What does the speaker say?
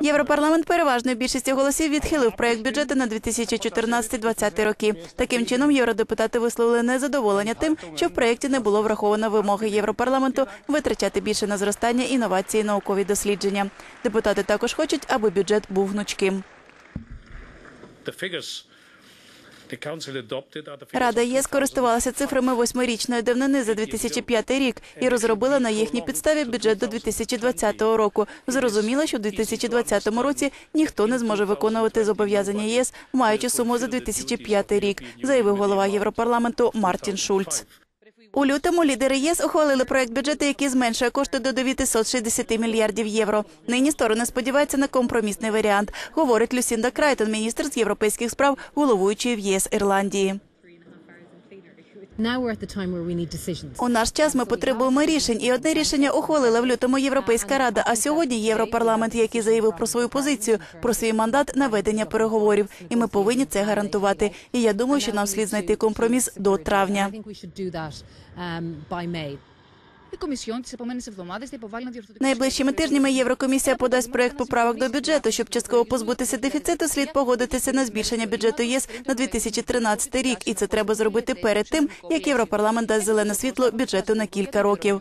Європарламент переважною більшістю голосів відхилив проект бюджету на 2014-2020 роки. Таким чином, євродепутати висловили незадоволення тим, що в проєкті не було враховано вимоги Європарламенту витрачати більше на зростання інновації і наукові дослідження. Депутати також хочуть, аби бюджет був гнучким. Рада ЄС користувалася цифрами восьмирічної давнини за 2005 рік і розробила на їхній підставі бюджет до 2020 року. Зрозуміло, що в 2020 році ніхто не зможе виконувати зобов'язання ЄС, маючи суму за 2005 рік, заявив голова Європарламенту Мартін Шульц. У лютому лідери ЄС ухвалили проект бюджету, який зменшує кошти до 960 мільярдів євро. Нині сторони сподіваються на компромісний варіант, говорить Люсінда Крайтон, міністр з європейських справ, головуючий в ЄС Ірландії. У наш час ми потребуємо рішень, і одне рішення ухвалила в лютому Європейська рада. А сьогодні Європарламент, який заявив про свою позицію, про свій мандат на ведення переговорів. І ми повинні це гарантувати. І я думаю, що нам слід знайти компроміс до травня. Найближчими тижнями Єврокомісія подасть проект поправок до бюджету, щоб частково позбутися дефіциту. Слід погодитися на збільшення бюджету ЄС на 2013 рік, і це треба зробити перед тим, як Європарламент дасть зелене світло бюджету на кілька років.